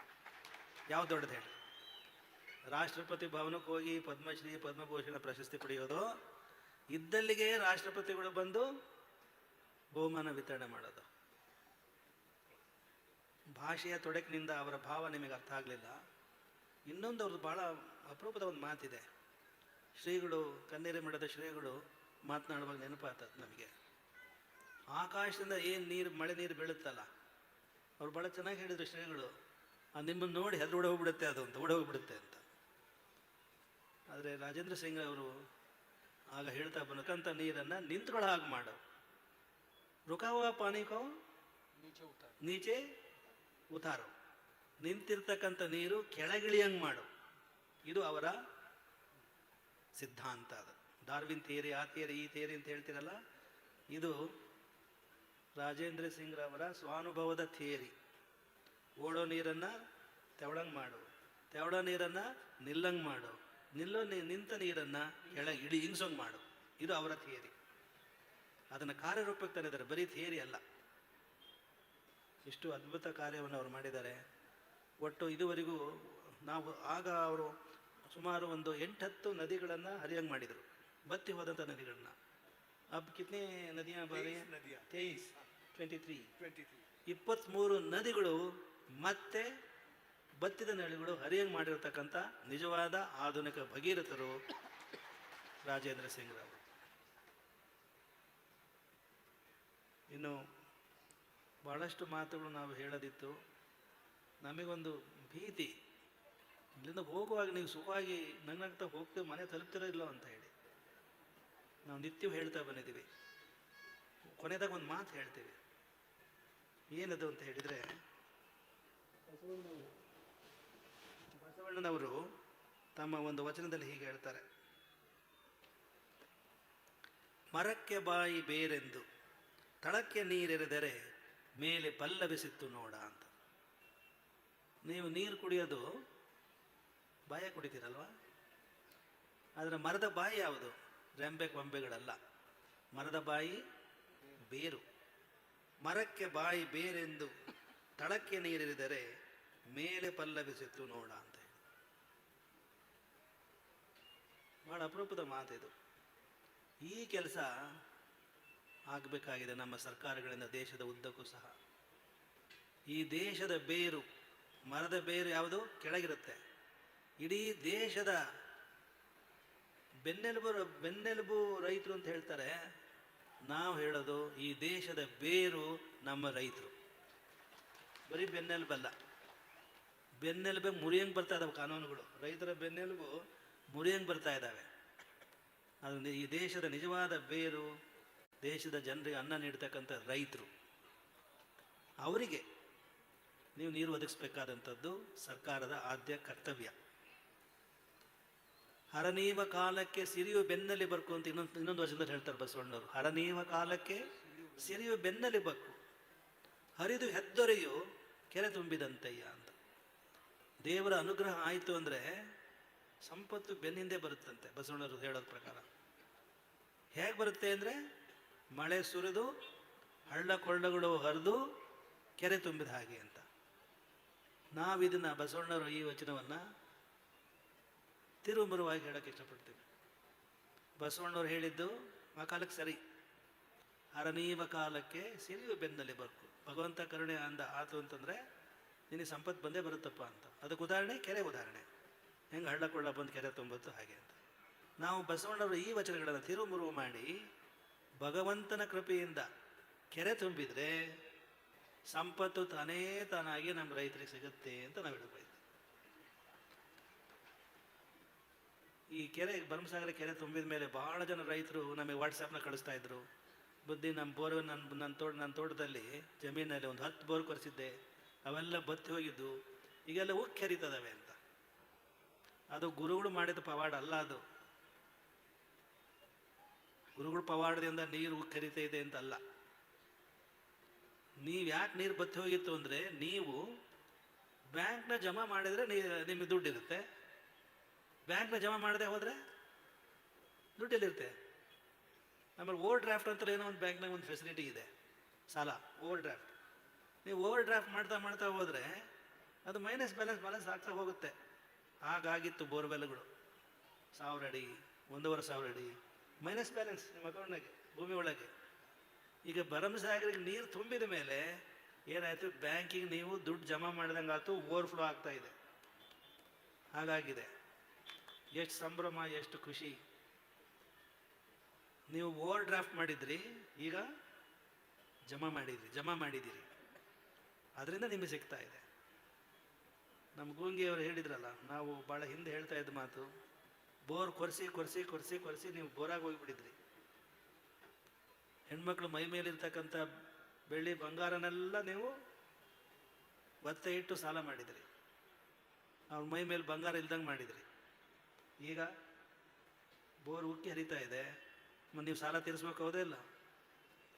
ಯಾವ ದೊಡ್ಡದು ಹೇಳಿ? ರಾಷ್ಟ್ರಪತಿ ಭವನಕ್ಕೆ ಹೋಗಿ ಪದ್ಮಶ್ರೀ, ಪದ್ಮಭೂಷಣ ಪ್ರಶಸ್ತಿ ಪಡೆಯೋದು. ಇದ್ದಲ್ಲಿಗೆ ರಾಷ್ಟ್ರಪತಿಗಳು ಬಂದು ಬಹುಮಾನ ವಿತರಣೆ ಮಾಡೋದು. ಭಾಷೆಯ ತೊಡಕಿನಿಂದ ಅವರ ಭಾವ ನಿಮಗೆ ಅರ್ಥ ಆಗಲಿಲ್ಲ. ಇನ್ನೊಂದು ಅವ್ರದ್ದು ಭಾಳ ಅಪರೂಪದ ಒಂದು ಮಾತಿದೆ. ಶ್ರೀಗಳು ಕಣ್ಣೀರಿ ಮಡದ ಶ್ರೀಗಳು ಮಾತನಾಡುವಾಗ ನೆನಪಾಗ್ತದೆ ನಮಗೆ. ಆಕಾಶದಿಂದ ಏನು ನೀರು ಮಳೆ ನೀರು ಬೀಳುತ್ತಲ್ಲ ಅವ್ರು ಭಾಳ ಚೆನ್ನಾಗಿ ಹೇಳಿದರು ಶ್ರೀಗಳು ಆ ನಿಮ್ಮನ್ನು ನೋಡಿ ಹೆದರು ಓಡೋಗ್ಬಿಡುತ್ತೆ ಅದು ಅಂತ ಓಡೋಗ್ಬಿಡುತ್ತೆ ಅಂತ. ಆದರೆ ರಾಜೇಂದ್ರ ಸಿಂಗ್ ಅವರು ಆಗ ಹೇಳ್ತಾ ಬನ್ಕಂತ ನೀರನ್ನು ನಿಂತ್ಕೊಳ್ಳೋ ಹಾಗೆ ಮಾಡು. ರುಕಾವ ಪಾನಿಕೋ ನೀಚೆ ನೀಚೆ ಉತಾರು. ನಿಂತಿರ್ತಕ್ಕಂಥ ನೀರು ಕೆಳಗಿಳಿಯಂಗೆ ಮಾಡು. ಇದು ಅವರ ಸಿದ್ಧಾಂತ ಅದು. ಡಾರ್ವಿನ್ ಥಿಯರಿ, ಆ ಥಿಯರಿ, ಈ ಥಿಯರಿ ಅಂತ ಹೇಳ್ತೀರಲ್ಲ? ಇದು ರಾಜೇಂದ್ರ ಸಿಂಗ್ ರವರ ಸ್ವಾನುಭವದ ಥಿಯರಿ. ಓಡೋ ನೀರನ್ನು ತೆವಳಂಗೆ ಮಾಡು. ತೆವಳೋ ನೀರನ್ನು ನಿಲ್ಲಂಗೆ ಮಾಡು. ನಿಲ್ಲೋ ನೀ, ನಿಂತ ನೀರನ್ನು ಕೆಳಗೆ ಇಳಿ ಹಿಂಗ್ಸೋಂಗೆ ಮಾಡು. ಇದು ಅವರ ಥಿಯರಿ. ಅದನ್ನು ಕಾರ್ಯರೂಪಕ್ಕೆ ತಂದಿದ್ದಾರೆ. ಬರೀ ಥಿಯರಿ ಅಲ್ಲ. ಎಷ್ಟು ಅದ್ಭುತ ಕಾರ್ಯವನ್ನು ಅವರು ಮಾಡಿದ್ದಾರೆ. ಒಟ್ಟು ಇದುವರೆಗೂ ನಾವು ಆಗ ಅವರು ಸುಮಾರು ಒಂದು ಎಂಟತ್ತು ನದಿಗಳನ್ನು ಹರಿಯಂಗೆ ಮಾಡಿದರು. ಬತ್ತಿ ಹೋದಂಥ ನದಿಗಳನ್ನ. ಅಬ್ ಕಿತ್ನೆ ನದಿಯ ಬಾರಿ? ತೇಯಿಸ್ ಟ್ವೆಂಟಿ ತ್ರೀ ಇಪ್ಪತ್ತ್ಮೂರು ನದಿಗಳು ಮತ್ತೆ ಬತ್ತಿದ ನದಿಗಳು ಹರಿಯಂಗೆ ಮಾಡಿರತಕ್ಕಂಥ ನಿಜವಾದ ಆಧುನಿಕ ಭಗೀರಥರು ರಾಜೇಂದ್ರ ಸಿಂಗ್ರವರು ಇನ್ನು ಭಾಳಷ್ಟು ಮಾತುಗಳು ನಾವು ಹೇಳದಿತ್ತು. ನಮಗೊಂದು ಭೀತಿ. ಇಲ್ಲಿಂದ ಹೋಗುವಾಗ ನೀವು ಸುಖವಾಗಿ ನಗ್ನಗ್ತಾ ಹೋಗ್ತೇವೆ ಮನೆ ತಲುಪ್ತಿರೋ ಇಲ್ಲೋ ಅಂತ ಹೇಳಿ. ನಾವು ನಿತ್ಯವೂ ಹೇಳ್ತಾ ಬಂದಿದ್ದೀವಿ. ಕೊನೆದಾಗ ಒಂದು ಮಾತು ಹೇಳ್ತೀವಿ. ಏನದು ಅಂತ ಹೇಳಿದರೆ ಬಸವಣ್ಣನವರು ತಮ್ಮ ಒಂದು ವಚನದಲ್ಲಿ ಹೀಗೆ ಹೇಳ್ತಾರೆ. ಮರಕ್ಕೆ ಬಾಯಿ ಬೇರೆಂದು, ತಳಕ್ಕೆ ನೀರೆರೆದರೆ ಮೇಲೆ ಪಲ್ಲವಿಸಿತ್ತು ನೋಡ ಅಂತ. ನೀವು ನೀರು ಕುಡಿಯೋದು ಬಾಯ ಕುಡಿತೀರಲ್ವಾ? ಆದರೆ ಮರದ ಬಾಯಿ ಯಾವುದು? ರೆಂಬೆ ಕೊಂಬೆಗಳಲ್ಲ. ಮರದ ಬಾಯಿ ಬೇರು. ಮರಕ್ಕೆ ಬಾಯಿ ಬೇರೆಂದು ತಳಕ್ಕೆ ನೀರಿರಿದರೆ ಮೇಲೆ ಪಲ್ಲವಿಸಿತ್ತು ನೋಡ ಅಂತ ಭಾಳ ಅಪರೂಪದ ಮಾತಿದು ಈ ಕೆಲಸ ಆಗಬೇಕಾಗಿದೆ ನಮ್ಮ ಸರ್ಕಾರಗಳಿಂದ, ದೇಶದ ಉದ್ದಕ್ಕೂ ಸಹ. ಈ ದೇಶದ ಬೇರು, ಮರದ ಬೇರು ಯಾವುದು? ಕೆಳಗಿರುತ್ತೆ. ಇಡೀ ದೇಶದ ಬೆನ್ನೆಲುಬು ಬೆನ್ನೆಲುಬು ರೈತರು ಅಂತ ಹೇಳ್ತಾರೆ, ನಾವು ಹೇಳೋದು ಈ ದೇಶದ ಬೇರು ನಮ್ಮ ರೈತರು. ಬರೀ ಬೆನ್ನೆಲುಬಲ್ಲ ಬೆನ್ನೆಲುಬೆ ಮುರಿಯಂಗೆ ಬರ್ತಾ ಇದಾವೆ ಕಾನೂನುಗಳು. ರೈತರ ಬೆನ್ನೆಲುಬು ಮುರಿಯಂಗೆ ಬರ್ತಾ ಇದ್ದಾವೆ ಅದು ಈ ದೇಶದ ನಿಜವಾದ ಬೇರು ದೇಶದ ಜನರಿಗೆ ಅನ್ನ ನೀಡ್ತಕ್ಕಂಥ ರೈತರು. ಅವರಿಗೆ ನೀವು ನೀರು ಒದಗಿಸ್ಬೇಕಾದಂಥದ್ದು ಸರ್ಕಾರದ ಆದ್ಯ ಕರ್ತವ್ಯ. ಹರನೀವ ಕಾಲಕ್ಕೆ ಸಿರಿಯು ಬೆನ್ನಲ್ಲಿ ಬರ್ಕು ಅಂತ ಇನ್ನೊಂದು ಇನ್ನೊಂದು ವರ್ಷದಲ್ಲಿ ಹೇಳ್ತಾರೆ ಬಸವಣ್ಣವರು. ಹರನೀವ ಕಾಲಕ್ಕೆ ಸಿರಿಯು ಬೆನ್ನಲ್ಲಿ ಬಕ್ಕು ಹರಿದು ಹೆದ್ದೊರೆಯು ಕೆರೆ ತುಂಬಿದಂತಯ್ಯ ಅಂತ. ದೇವರ ಅನುಗ್ರಹ ಆಯಿತು ಅಂದರೆ ಸಂಪತ್ತು ಬೆನ್ನಿಂದೆ ಬರುತ್ತಂತೆ ಬಸವಣ್ಣವರು ಹೇಳೋದ ಪ್ರಕಾರ. ಹೇಗೆ ಬರುತ್ತೆ ಅಂದರೆ ಮಳೆ ಸುರಿದು, ಹಳ್ಳ ಕೊಳ್ಳಗಳು ಹರಿದು, ಕೆರೆ ತುಂಬಿದ ಹಾಗೆ ಅಂತ. ನಾವಿದನ್ನು ಬಸವಣ್ಣರು ಈ ವಚನವನ್ನು ತಿರುಮುರುವಾಗಿ ಹೇಳೋಕ್ಕೆ ಇಷ್ಟಪಡ್ತೀವಿ. ಬಸವಣ್ಣವ್ರು ಹೇಳಿದ್ದು, ಆ ಕಾಲಕ್ಕೆ ಸರಿ. ಅರನೀವ ಕಾಲಕ್ಕೆ ಸಿರಿಯು ಬೆನ್ನಲ್ಲಿ ಬರ್ಕು. ಭಗವಂತ ಕರುಣೆ ಅಂದ ಆತು ಅಂತಂದರೆ ನಿನಗೆ ಸಂಪತ್ತು ಬಂದೇ ಬರುತ್ತಪ್ಪ ಅಂತ. ಅದಕ್ಕೆ ಉದಾಹರಣೆ, ಕೆರೆ ಉದಾಹರಣೆ. ಹೆಂಗೆ ಹಳ್ಳ ಕೊಳ್ಳ ಬಂದು ಕೆರೆ ತುಂಬುತ್ತೋ ಹಾಗೆ ಅಂತ. ನಾವು ಬಸವಣ್ಣವರು ಈ ವಚನಗಳನ್ನು ತಿರುಮುರು ಮಾಡಿ ಭಗವಂತನ ಕೃಪೆಯಿಂದ ಕೆರೆ ತುಂಬಿದರೆ ಸಂಪತ್ತು ತಾನೇ ತಾನಾಗಿ ನಮ್ಮ ರೈತರಿಗೆ ಸಿಗುತ್ತೆ ಅಂತ ನಾವು ಹೇಳಬೇಕು ಈ ಕೆರೆ ಭರಮಸಾಗರ ಕೆರೆ ತುಂಬಿದ ಮೇಲೆ ಬಹಳ ಜನ ರೈತರು ನಮಗೆ ವಾಟ್ಸಪ್ನ ಕಳಿಸ್ತಾ ಇದ್ರು. ಬುದ್ಧಿ ನಮ್ಮ ಬೋರ್ ನನ್ನ ನನ್ನ ತೋಟ ನನ್ನ ತೋಟದಲ್ಲಿ ಜಮೀನಲ್ಲಿ ಒಂದು ಹತ್ತು ಬೋರ್ ಕೊರೆಸಿದ್ದೆ. ಅವೆಲ್ಲ ಬತ್ತಿ ಹೋಗಿದ್ದು. ಈಗೆಲ್ಲ ಹರಿತದವೆ ಅಂತ. ಅದು ಗುರುಗಳು ಮಾಡಿದ ಪವಾಡ ಅಲ್ಲ ಅದು. ಗುರುಗಳು ಪವಾಡದಿಂದ ನೀರು ಕರಿತಾ ಇದೆ ಅಂತ ಅಲ್ಲ ನೀವು ಯಾಕೆ ನೀರು ಬತ್ತಿ ಹೋಗಿತ್ತು ಅಂದರೆ ನೀವು ಬ್ಯಾಂಕ್ನ ಜಮಾ ಮಾಡಿದರೆ ನೀ, ನಿಮಗೆ ದುಡ್ಡಿರುತ್ತೆ ಬ್ಯಾಂಕ್ನ ಜಮಾ ಮಾಡದೆ ಹೋದರೆ ದುಡ್ಡೆಲ್ಲಿರುತ್ತೆ. ಆಮೇಲೆ ಓವರ್ ಡ್ರಾಫ್ಟ್ ಅಂತ ಏನೋ ಒಂದು ಬ್ಯಾಂಕ್ನಾಗ ಒಂದು ಫೆಸಿಲಿಟಿ ಇದೆ. ಸಾಲ, ಓವರ್ ಡ್ರಾಫ್ಟ್. ನೀವು ಓವರ್ ಡ್ರಾಫ್ಟ್ ಮಾಡ್ತಾ ಮಾಡ್ತಾ ಹೋದರೆ ಅದು ಮೈನಸ್ ಬ್ಯಾಲೆನ್ಸ್ ಬ್ಯಾಲೆನ್ಸ್ ಆಗ್ತಾ ಹೋಗುತ್ತೆ. ಹಾಗಾಗಿತ್ತು ಬೋರ್ವೆಲ್ಗಳು. ಸಾವಿರ ಅಡಿ, ಒಂದೂವರೆ ಸಾವಿರ ಅಡಿ ಮೈನಸ್ ಬ್ಯಾಲೆನ್ಸ್ ನಿಮ್ಮ ಅಕೌಂಟ್ನಾಗೆ ಭೂಮಿ ಒಳಗೆ. ಈಗ ಭರಮಸಾಗರಿಗೆ ನೀರು ತುಂಬಿದ ಮೇಲೆ ಏನಾಯಿತು? ಬ್ಯಾಂಕಿಗೆ ನೀವು ದುಡ್ಡು ಜಮಾ ಮಾಡಿದಂಗೆ ಆಯ್ತು ಓವರ್ಫ್ಲೋ ಆಗ್ತಾ ಇದೆ. ಹಾಗಾಗಿದೆ. ಎಷ್ಟು ಸಂಭ್ರಮ, ಎಷ್ಟು ಖುಷಿ. ನೀವು ಓವರ್ ಡ್ರಾಫ್ಟ್ ಮಾಡಿದ್ರಿ, ಈಗ ಜಮಾ ಮಾಡಿದ್ರಿ, ಜಮಾ ಮಾಡಿದ್ದೀರಿ. ಅದರಿಂದ ನಿಮಗೆ ಸಿಗ್ತಾ ಇದೆ. ನಮ್ಮ ಗೂಂಗಿಯವರು ಹೇಳಿದ್ರಲ್ಲ, ನಾವು ಭಾಳ ಹಿಂದೆ ಹೇಳ್ತಾ ಇದ್ದ ಮಾತು ಬೋರ್ ಕೊರೆಸಿ ಕೊರೆಸಿ ಕೊರೆಸಿ ಕೊರೆಸಿ ನೀವು ಬೋರಾಗಿ ಹೋಗಿಬಿಟ್ಟಿದ್ರಿ. ಹೆಣ್ಮಕ್ಳು ಮೈ ಮೇಲಿರ್ತಕ್ಕಂಥ ಬೆಳ್ಳಿ ಬಂಗಾರನೆಲ್ಲ ನೀವು ಒತ್ತೆ ಇಟ್ಟು ಸಾಲ ಮಾಡಿದ್ರಿ. ಅವ್ರ ಮೈ ಮೇಲೆ ಬಂಗಾರ ಇಲ್ದಂಗೆ ಮಾಡಿದ್ರಿ. ಈಗ ಬೋರ್ ಉಕ್ಕಿ ಹರಿತಾ ಇದೆ ನೀವು ಸಾಲ ತೀರಿಸ್ಬೇಕು ಹೌದೇ ಇಲ್ಲ.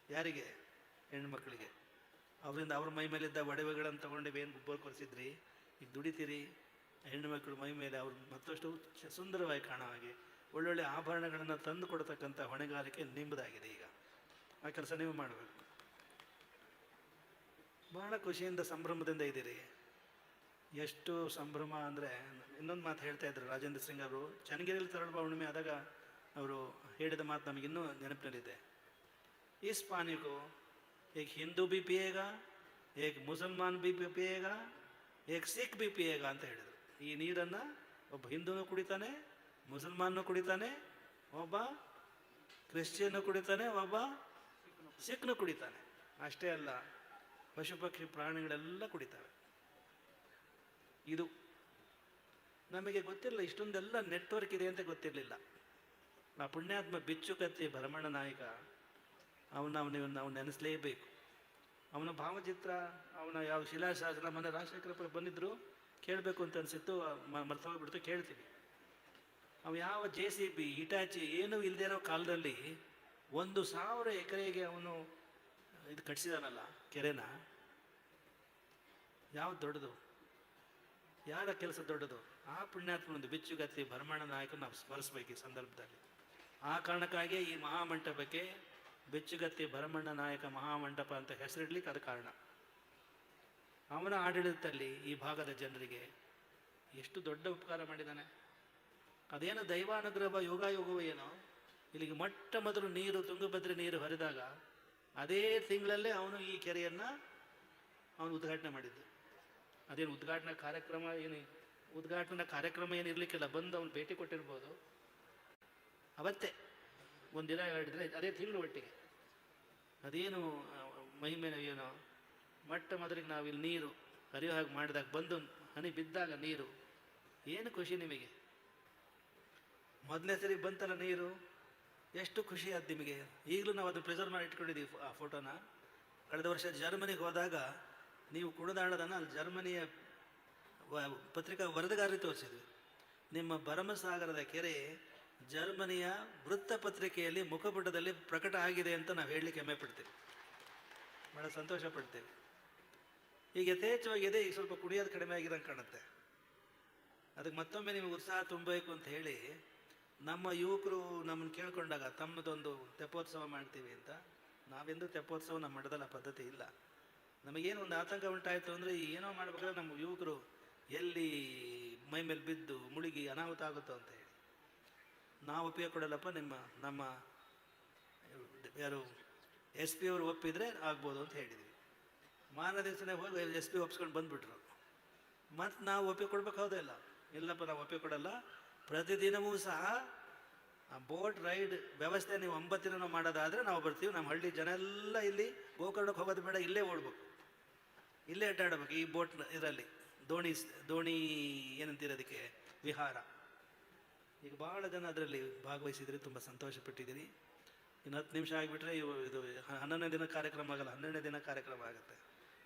ಯಾರಿಗೆ? ಹೆಣ್ಮಕ್ಳಿಗೆ. ಅವರಿಂದ ಅವ್ರ ಮೈ ಮೇಲಿದ್ದ ಒಡವೆಗಳನ್ನು ತಗೊಂಡು ಏನು ಬೋರ್ ಕೊರೆಸಿದ್ರಿ? ಈಗ ದುಡಿತೀರಿ? ಹೆಣ್ಣು ಮಕ್ಕಳು ಮೈ ಮೇಲೆ ಅವರು ಮತ್ತಷ್ಟು ಸುಂದರವಾಗಿ ಕಾಣೋ ಹಾಗೆ ಒಳ್ಳೊಳ್ಳೆ ಆಭರಣಗಳನ್ನು ತಂದು ಕೊಡ್ತಕ್ಕಂಥ ಹೊಣೆಗಾರಿಕೆ ನಿಂಬುದಾಗಿದೆ ಈಗ. ಆ ಕೆಲಸ ನೀವು ಮಾಡಬೇಕು. ಬಹಳ ಖುಷಿಯಿಂದ ಸಂಭ್ರಮದಿಂದ ಇದ್ದೀರಿ. ಎಷ್ಟು ಸಂಭ್ರಮ ಅಂದರೆ ಇನ್ನೊಂದು ಮಾತು ಹೇಳ್ತಾ ಇದ್ರು ರಾಜೇಂದ್ರ ಸಿಂಗ್ ಅವರು, ಚನ್ನಗಿರಿಯಲ್ಲಿ ತರಳುವ ಹುಣ್ಣಿಮೆ ಆದಾಗ ಅವರು ಹೇಳಿದ ಮಾತು ನಮಗಿನ್ನೂ ನೆನಪಿನಲ್ಲಿದೆ. ಇಸ್ ಪಾನಿಗೂ ಏಕ್ ಹಿಂದೂ ಬಿ ಪಿ ಏಗ, ಏಕ್ ಮುಸಲ್ಮಾನ್ ಬಿ ಪಿಯೇಗ ಏಕ್ ಸಿಖ್ ಬಿ ಪಿ ಏಗ ಅಂತ ಹೇಳಿದರು. ಈ ನೀರನ್ನು ಒಬ್ಬ ಹಿಂದೂನು ಕುಡಿತಾನೆ, ಮುಸಲ್ಮಾನನು ಕುಡಿತಾನೆ, ಒಬ್ಬ ಕ್ರಿಶ್ಚಿಯನ್ನು ಕುಡಿತಾನೆ, ಒಬ್ಬ ಸಿಖ್ನು ಕುಡಿತಾನೆ. ಅಷ್ಟೇ ಅಲ್ಲ ಪಶು ಪಕ್ಷಿ ಪ್ರಾಣಿಗಳೆಲ್ಲ ಕುಡಿತವೆ. ಇದು ನಮಗೆ ಗೊತ್ತಿರಲಿಲ್ಲ ಇಷ್ಟೊಂದೆಲ್ಲ ನೆಟ್ವರ್ಕ್ ಇದೆ ಅಂತ ಗೊತ್ತಿರಲಿಲ್ಲ. ಆ ಪುಣ್ಯಾತ್ಮ ಬಿಚ್ಚುಕತ್ತಿ ಭರಮಣ್ಣ ನಾಯಕ ಅವನ್ನ ಅವನು ನಾವು ನೆನೆಸಲೇಬೇಕು. ಅವನ ಭಾವಚಿತ್ರ, ಅವನ ಯಾವ ಶಿಲಾಶಾಸನ ಮೊನ್ನೆ ರಾಜಶೇಖರಪ್ಪ ಬಂದಿದ್ರು ಕೇಳಬೇಕು ಅಂತ ಅನಿಸಿತ್ತು ಮರ್ತ ಹೋಗ್ಬಿಡ್ತು, ಕೇಳ್ತೀವಿ. ಅವ ಯಾವ ಜೆ ಸಿ ಬಿ ಹಿಟಾಚಿ ಏನೂ ಇಲ್ಲದೆ ಇರೋ ಕಾಲದಲ್ಲಿ ಒಂದು ಸಾವಿರ ಎಕರೆಗೆ ಅವನು, ಇದು ಕಟ್ಸಿದಾನಲ್ಲ, ಕೆರೆನ. ಯಾವ ದೊಡ್ಡದು? ಯಾರ ಕೆಲಸ ದೊಡ್ಡದು? ಆ ಪುಣ್ಯಾತ್ಮನೊಂದು ಬಿಚ್ಚುಗತ್ತಿ ಭರಮಣ್ಣ ನಾಯಕನ ನಾವು ಸ್ಮರಿಸ್ಬೇಕು ಈ ಸಂದರ್ಭದಲ್ಲಿ. ಆ ಕಾರಣಕ್ಕಾಗಿಯೇ ಈ ಮಹಾಮಂಟಪಕ್ಕೆ ಬೆಚ್ಚುಗತ್ತಿ ಭರಮಣ್ಣ ನಾಯಕ ಮಹಾಮಂಟಪ ಅಂತ ಹೆಸರಿಡ್ಲಿಕ್ಕೆ ಅದು ಕಾರಣ. ಅವನ ಆಡಳಿತದಲ್ಲಿ ಈ ಭಾಗದ ಜನರಿಗೆ ಎಷ್ಟು ದೊಡ್ಡ ಉಪಕಾರ ಮಾಡಿದ್ದಾನೆ. ಅದೇನು ದೈವಾನುಗ್ರಹ ಯೋಗಾಯೋಗವೋ ಏನೋ. ಇಲ್ಲಿಗೆ ಮೊಟ್ಟ ಮೊದಲು ನೀರು, ತುಂಗಭದ್ರೆ ನೀರು ಹರಿದಾಗ ಅದೇ ತಿಂಗಳಲ್ಲೇ ಅವನು ಈ ಕೆರೆಯನ್ನು ಅವನು ಉದ್ಘಾಟನೆ ಮಾಡಿದ್ದು. ಅದೇನು ಉದ್ಘಾಟನಾ ಕಾರ್ಯಕ್ರಮ ಏನು, ಉದ್ಘಾಟನಾ ಕಾರ್ಯಕ್ರಮ ಏನು ಇರಲಿಕ್ಕಿಲ್ಲ. ಬಂದು ಅವನು ಭೇಟಿ ಕೊಟ್ಟಿರ್ಬೋದು. ಅವತ್ತೇ ಒಂದಿನ ಹೇಳಿದ್ರೆ ಅದೇ ತಿಂಗಳು ಒಟ್ಟಿಗೆ. ಅದೇನು ಮಹಿಮೆನ ಏನೋ. ಮೊಟ್ಟ ಮೊದಲಿಗೆ ನಾವು ಇಲ್ಲಿ ನೀರು ಹರಿಯೋ ಹಾಗೆ ಮಾಡಿದಾಗ ಬಂದು ಹನಿ ಬಿದ್ದಾಗ ನೀರು. ಏನು ಖುಷಿ ನಿಮಗೆ? ಮೊದಲನೇ ಸರಿ ಬಂತಲ್ಲ ನೀರು? ಎಷ್ಟು ಖುಷಿ ಆಯ್ತು ನಿಮಗೆ? ಈಗಲೂ ನಾವು ಅದನ್ನು ಪ್ರಿಸರ್ವ್ ಮಾಡಿ ಇಟ್ಕೊಂಡಿದ್ದೀವಿ ಆ ಫೋಟೋನ ಕಳೆದ ವರ್ಷ ಜರ್ಮನಿಗೆ ಹೋದಾಗ ನೀವು ಕುಣಿದಾಡೋದನ್ನು ಅಲ್ಲಿ ಜರ್ಮನಿಯ ಪತ್ರಿಕಾ ವರದಿಗಾರರಿಗೆ ತೋರಿಸಿದ್ವಿ. ನಿಮ್ಮ ಭರಮಸಾಗರದ ಕೆರೆ ಜರ್ಮನಿಯ ವೃತ್ತಪತ್ರಿಕೆಯಲ್ಲಿ ಮುಖಪುಟದಲ್ಲಿ ಪ್ರಕಟ ಆಗಿದೆ ಅಂತ ನಾವು ಹೇಳಲಿಕ್ಕೆ ಹೆಮ್ಮೆ ಪಡ್ತೇವೆ. ಭಾಳ ಸಂತೋಷ ಪಡ್ತೇವೆ. ಈಗ ಯಥೇಚ್ಛವಾಗಿದೆ ಈಗ ಸ್ವಲ್ಪ ಕುಡಿಯೋದು ಕಡಿಮೆ ಆಗಿರಂಗೆ ಕಾಣುತ್ತೆ. ಅದಕ್ಕೆ ಮತ್ತೊಮ್ಮೆ ನಿಮಗೆ ಉತ್ಸಾಹ ತುಂಬಬೇಕು ಅಂತ ಹೇಳಿ ನಮ್ಮ ಯುವಕರು ನಮ್ಮನ್ನು ಕೇಳ್ಕೊಂಡಾಗ ತಮ್ಮದೊಂದು ತೆಪ್ಪೋತ್ಸವ ಮಾಡ್ತೀವಿ ಅಂತ. ನಾವೆಂದು ತೆಪ್ಪೋತ್ಸವ ನಮ್ಮ ಮಠದಲ್ಲಿ ಪದ್ಧತಿ ಇಲ್ಲ. ನಮಗೇನು ಒಂದು ಆತಂಕ ಉಂಟಾಯಿತು ಅಂದರೆ ಏನೋ ಮಾಡ್ಬೇಕಾದ್ರೆ ನಮ್ಮ ಯುವಕರು ಎಲ್ಲಿ ಮೈ ಮೇಲೆ ಬಿದ್ದು ಮುಳುಗಿ ಅನಾಹುತ ಆಗುತ್ತೋ ಅಂತ ಹೇಳಿ. ನಾವು ಉಪಯೋಗ ಕೊಡಲ್ಲಪ್ಪ ನಿಮ್ಮ, ನಮ್ಮ ಯಾರು ಎಸ್ ಪಿ ಅವರು ಒಪ್ಪಿದರೆ ಆಗ್ಬೋದು ಅಂತ ಹೇಳಿದ್ವಿ. ಮಾರನೇ ದಿವಸನೇ ಹೋಗಿ ಎಸ್ ಪಿ ಒಪ್ಸ್ಕೊಂಡು ಬಂದ್ಬಿಟ್ರು. ಮತ್ತು ನಾವು ಒಪ್ಪಿ ಕೊಡ್ಬೇಕು ಇಲ್ಲ? ಇಲ್ಲಪ್ಪ, ನಾವು ಒಪ್ಪಿ ಕೊಡಲ್ಲ. ಪ್ರತಿದಿನವೂ ಸಹ ಆ ಬೋಟ್ ರೈಡ್ ವ್ಯವಸ್ಥೆ ನೀವು ಒಂಬತ್ತು ದಿನ ಮಾಡೋದಾದರೆ ನಾವು ಬರ್ತೀವಿ. ನಮ್ಮ ಹಳ್ಳಿ ಜನ ಎಲ್ಲ ಇಲ್ಲಿ ಗೋಕರ್ಣಕ್ಕೆ ಹೋಗೋದು ಬೇಡ, ಇಲ್ಲೇ ಓಡ್ಬೇಕು. ಇಲ್ಲೇ ಅಡ್ಡಾಡ್ಬೇಕು ಈ ಬೋಟ್ ಇದರಲ್ಲಿ. ದೋಣಿ ದೋಣಿ ಏನಂತಿರೋದಕ್ಕೆ ವಿಹಾರ. ಈಗ ಭಾಳ ಜನ ಅದರಲ್ಲಿ ಭಾಗವಹಿಸಿದರೆ ತುಂಬ ಸಂತೋಷಪಟ್ಟಿದ್ದೀರಿ ಇನ್ನು ಹತ್ತು ನಿಮಿಷ ಆಗಿಬಿಟ್ರೆ ಇದು ಹನ್ನೊಂದನೇ ದಿನ ಕಾರ್ಯಕ್ರಮ ಆಗಲ್ಲ, ಹನ್ನೆರಡನೇ ದಿನ ಕಾರ್ಯಕ್ರಮ ಆಗುತ್ತೆ.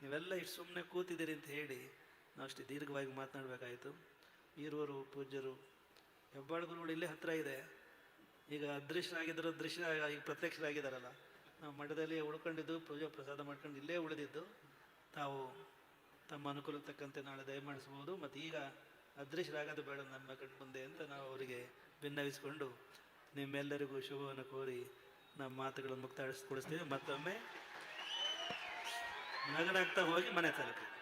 ನೀವೆಲ್ಲ ಇಷ್ಟು ಸುಮ್ಮನೆ ಕೂತಿದ್ದೀರಿ ಅಂತ ಹೇಳಿ ನಾವು ಅಷ್ಟು ದೀರ್ಘವಾಗಿ ಮಾತನಾಡಬೇಕಾಯಿತು. ಈರುವರು ಪೂಜ್ಯರು ಹೆಬ್ಬಾಳು ಗುರುಗಳು ಇಲ್ಲೇ ಹತ್ತಿರ ಇದೆ. ಈಗ ಅದೃಶ್ಯರಾಗಿದ್ದರು ದೃಶ್ಯ ಈಗ ಪ್ರತ್ಯಕ್ಷರಾಗಿದ್ದಾರಲ್ಲ. ನಾವು ಮಠದಲ್ಲಿ ಉಳ್ಕೊಂಡಿದ್ದು, ಪೂಜೆ ಪ್ರಸಾದ ಮಾಡ್ಕೊಂಡು ಇಲ್ಲೇ ಉಳಿದಿದ್ದು. ತಾವು ತಮ್ಮ ಅನುಕೂಲ ತಕ್ಕಂತೆ ನಾಳೆ ದಯಮಾಡಿಸ್ಬೋದು ಮತ್ತು ಈಗ ಅದೃಶ್ಯರಾಗೋದು ಬೇಡ ನಮ್ಮ ಕಣ್ಣು ಮುಂದೆ ಅಂತ ನಾವು ಅವರಿಗೆ ಭಿನ್ನವಿಸಿಕೊಂಡು ನಿಮ್ಮೆಲ್ಲರಿಗೂ ಶುಭವನ್ನು ಕೋರಿ ನಮ್ಮ ಮಾತುಗಳನ್ನು ಮುಕ್ತಾಯಿಸ್ಕೊಡಿಸ್ತೀವಿ ಮತ್ತೊಮ್ಮೆ ನಗರಾಗ್ತಾ ಹೋಗಿ ಮನೆ ತಲುಪಿ